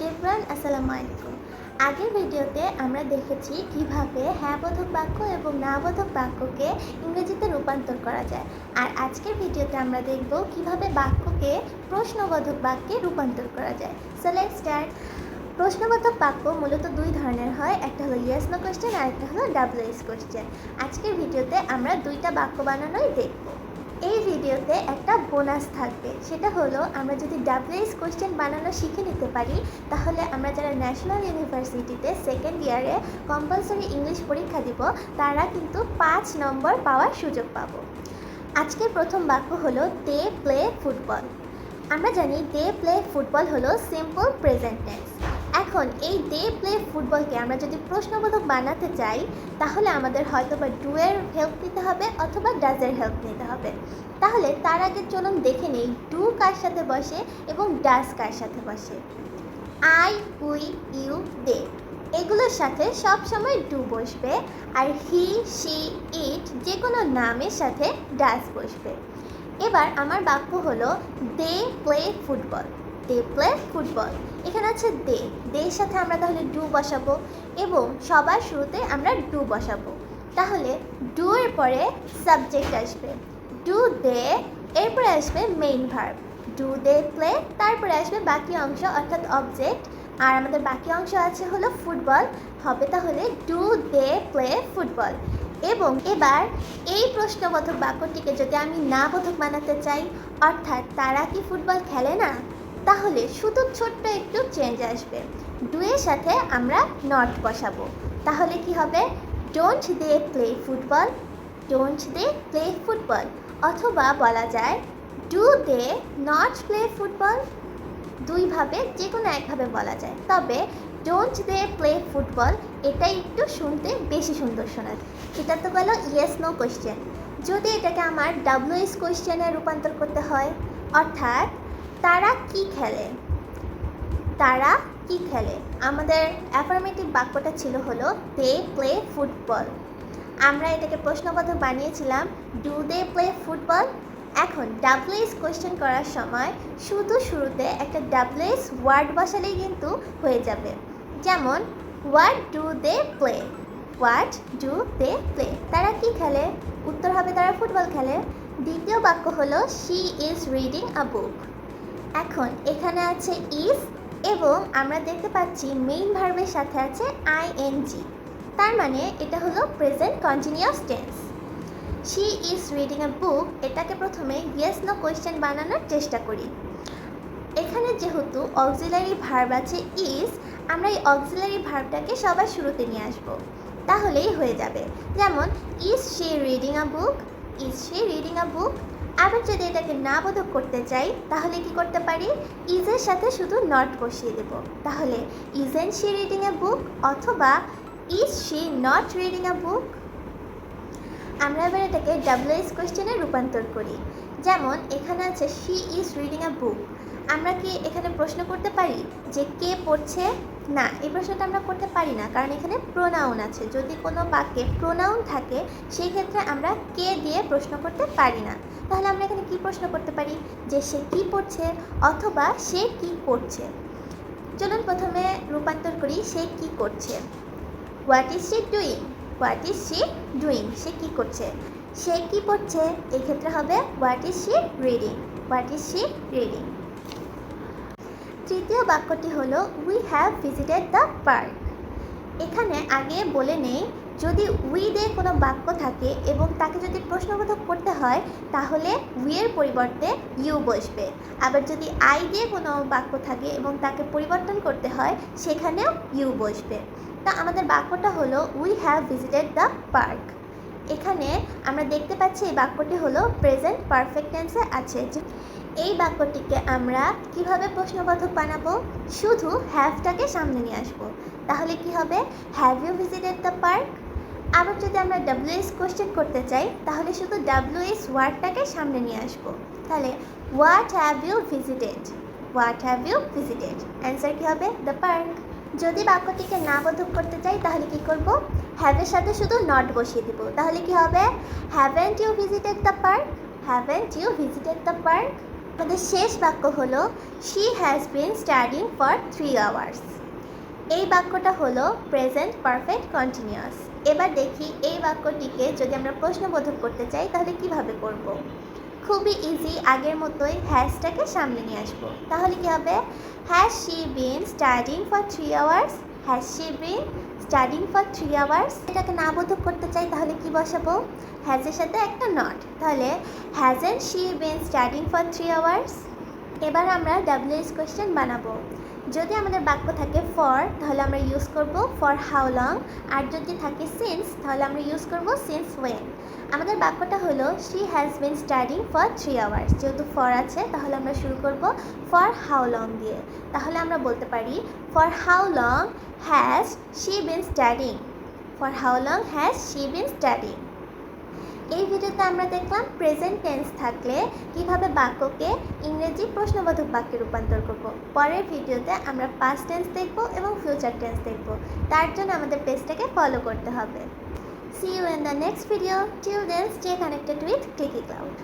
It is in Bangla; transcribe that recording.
ডিয়ার আসসালামু আলাইকুম আগের ভিডিওতে আমরা দেখেছি কীভাবে হ্যাঁ বোধক বাক্য এবং না বোধক বাক্যকে ইংরেজিতে রূপান্তর করা যায়। আর আজকের ভিডিওতে আমরা দেখব কীভাবে বাক্যকে প্রশ্নবোধক বাক্যে রূপান্তর করা যায়। সো লেট প্রশ্নবোধক বাক্য মূলত দুই ধরনের হয়, একটা হলো ইয়েস নো কোয়েশ্চেন আর একটা হলো ডাব্লিউ এস কোয়েশ্চেন আজকের ভিডিওতে আমরা দুইটা বাক্য বানানোই দেখব। এই ভিডিওতে একটা বোনাস থাকবে। সেটা হলো, আমরা যদি ডাব্লিউএস কোয়েশ্চেন বানানো শিখে নিতে পারি, তাহলে আমরা যারা ন্যাশনাল ইউনিভার্সিটিতে সেকেন্ড ইয়ারে কম্পালসরি ইংলিশ পরীক্ষা দিব, তারা কিন্তু পাঁচ নম্বর পাওয়ার সুযোগ পাবো। আজকের প্রথম বাক্য হলো, দে প্লে ফুটবল। আমরা জানি, দে প্লে ফুটবল হলো সিম্পল প্রেজেন্ট টেন্স এখন এই দে প্লে ফুটবলকে আমরা যদি প্রশ্নবোধক বানাতে চাই, তাহলে আমাদের হয়তো বা ডু এর হেল্প নিতে হবে অথবা ডাজের হেল্প নিতে হবে। তাহলে তার আগে চলুন দেখে নেই ডু কার সাথে বসে এবং ডাজ কার সাথে বসে। I, we, you, they. এগুলোর সাথে সব সময় ডু বসবে আর হি, শি, ইট যে কোনো নামের সাথে ডাজ বসবে। এবার আমার বাক্য হলো they play football. They play football. এখানে আছে দে। দের সাথে আমরা তাহলে ডু বসাবো এবং সবার শুরুতে আমরা ডু বসাবো। তাহলে ডু এর পরে সাবজেক্ট আসবে। ডু দে, এরপরে আসবে main verb. Do they play, তারপরে আসবে বাকি অংশ অর্থাৎ অবজেক্ট। আর আমাদের বাকি অংশ আছে হলো ফুটবল। হবে তাহলে ডু দে প্লে ফুটবল। এবং এবার এই প্রশ্নবোধক বাক্যটিকে যদি আমি না বোধক বানাতে চাই, অর্থাৎ তারা কি ফুটবল খেলে না? তাহলে শুধু ছোট্ট একটু চেঞ্জ আসবে। ডুয়ের সাথে আমরা নট বসাবো। তাহলে কি হবে? Don't they play football don't they play football অথবা বলা যায় do they not play football দুইভাবে যে কোনো একভাবে বলা যায়। তবে ডোন্ট দে প্লে ফুটবল এটাই একটু শুনতে বেশি সুন্দর শোনায় এটা তো গেল ইয়েস নো কোয়েশ্চেন যদি এটাকে আমার ডাব্লিউএস কোয়েশ্চেনে রূপান্তর করতে হয়, অর্থাৎ তারা কি খেলে? তারা কি খেলে? আমাদের অ্যাফার্মেটিভ বাক্যটা ছিল হলো দে প্লে ফুটবল আমরা এটাকে প্রশ্নবোধক বানিয়েছিলাম ডু দে প্লে ফুটবল এখন ডাব্লিউএস কোয়েশ্চেন করার সময় শুধু শুরুতে একটা ডাব্লিউএস ওয়ার্ড বসালেই কিন্তু হয়ে যাবে। যেমন what do they play what do they play তারা কি খেলে? উত্তর হবে, তারা ফুটবল খেলে। দ্বিতীয় বাক্য হলো she is reading a book এখন এখানে আছে ইজ এবং আমরা দেখতে পাচ্ছি মেইন ভার্বের সাথে আছে আইএনজি তার মানে এটা হলো present continuous tense she is reading a book এটাকে প্রথমে ইয়েস নো কোয়েশ্চেন বানানোর চেষ্টা করি। এখানে যেহেতু অক্সিলারি ভার্ব আছে ইজ আমরা এই অক্সিলারি ভার্বটাকে সবার শুরুতে নিয়ে আসব। তাহলেই হয়ে যাবে। যেমন is she reading a book is she reading a book আবার যদি এটাকে না বোধক করতে চাই, তাহলে কি করতে পারি? ইজের সাথে শুধু নট বসিয়ে দেব। তাহলে isn't she reading a book অথবা is she not reading a book? আমরা এবার এটাকে ডাব্লিউএস কোয়েশ্চেনে রূপান্তর করি। যেমন এখানে আছে she is reading a book. আমরা কি এখানে প্রশ্ন করতে পারি যে কে পড়ছে? না, এই প্রশ্নটা আমরা করতে পারি না, কারণ এখানে প্রোনাউন আছে। যদি কোনো বাক্যে প্রোনাউন থাকে, সেই ক্ষেত্রে আমরা কে দিয়ে প্রশ্ন করতে পারি না। তাহলে আমরা এখানে কি প্রশ্ন করতে পারি? যে সে কি পড়ছে অথবা সে কি করছে? চলুন প্রথমে রূপান্তর করি, সে কি করছে? What is she doing what is she doing সে কি করছে? সে কি পড়ছে? এক্ষেত্রে হবে what is she reading what is she reading তৃতীয় বাক্যটি হলো we have visited the park এখানে আগে বলে নেই, যদি উই দিয়ে কোনো বাক্য থাকে এবং তাকে যদি প্রশ্নবোধক করতে হয়, তাহলে উইয়ের পরিবর্তে ইউ বসবে। আবার যদি আই দিয়ে কোনো বাক্য থাকে এবং তাকে পরিবর্তন করতে হয়, সেখানেও ইউ বসবে। তা আমাদের বাক্যটা হলো we have visited the park এখানে আমরা দেখতে পাচ্ছি এই বাক্যটি হলো প্রেজেন্ট পারফেক্ট টেন্সে আছে। এই বাক্যটিকে আমরা কীভাবে প্রশ্নবোধক বানাবো? শুধু হ্যাভটাকে সামনে নিয়ে আসব। তাহলে কি হবে? Have you visited the park আবার যদি আমরা ডাব্লিউএস কোশ্চেন করতে চাই, তাহলে শুধু ডাব্লিউএস ওয়ার্ডটাকে সামনে নিয়ে আসব। তাহলে what have you visited what have you visited answer কী হবে? দ্য পার্ক যদি বাক্যটিকে না বোধক করতে চাই, তাহলে কি করব? হ্যাভের সাথে শুধু নট বসিয়ে দিব। তাহলে কি হবে? Haven't you visited the park haven't you visited the park আমাদের শেষ বাক্য হলো she has been studying for three hours এই বাক্যটা হলো প্রেজেন্ট পারফেক্ট কন্টিনিউয়াস এবার দেখি এই বাক্যটিকে যদি আমরা প্রশ্নবোধক করতে চাই, তাহলে কীভাবে করব। খুবই ইজি আগের মতোই হ্যাশটাকে সামনে নিয়ে আসব। তাহলে কি হবে? Has she been studying for three hours has she been studying for three hours এটাকে না করতে চাই, তাহলে কি বসাবো? হ্যাজের সাথে একটা নট তাহলে hasn't she been studying for three hours এবার আমরা ডাব্লিউএস কোয়েশ্চেন বানাবো। যদি আমাদের বাক্য থাকে ফর তাহলে আমরা ইউজ করব ফর হাউ লং আর যদি থাকে সিন্স তাহলে আমরা ইউজ করব সিন্স ওয়েন আমাদের বাক্যটা হলো she has been studying for three hours যেহেতু ফর আছে, তাহলে আমরা শুরু করব ফর হাউ লং দিয়ে। তাহলে আমরা বলতে পারি for how long has she been studying for how long has she been studying এই ভিডিওতে আমরা দেখলাম প্রেজেন্ট টেন্স থাকলে কীভাবে বাক্যকে ইংরেজি প্রশ্নবোধক বাক্যে রূপান্তর করব। পরের ভিডিওতে আমরা পাস্ট টেন্স দেখব এবং ফিউচার টেন্স দেখব। তার জন্য আমাদের পেজটাকে ফলো করতে হবে। See you in the next video till then stay connected with Clicky Cloud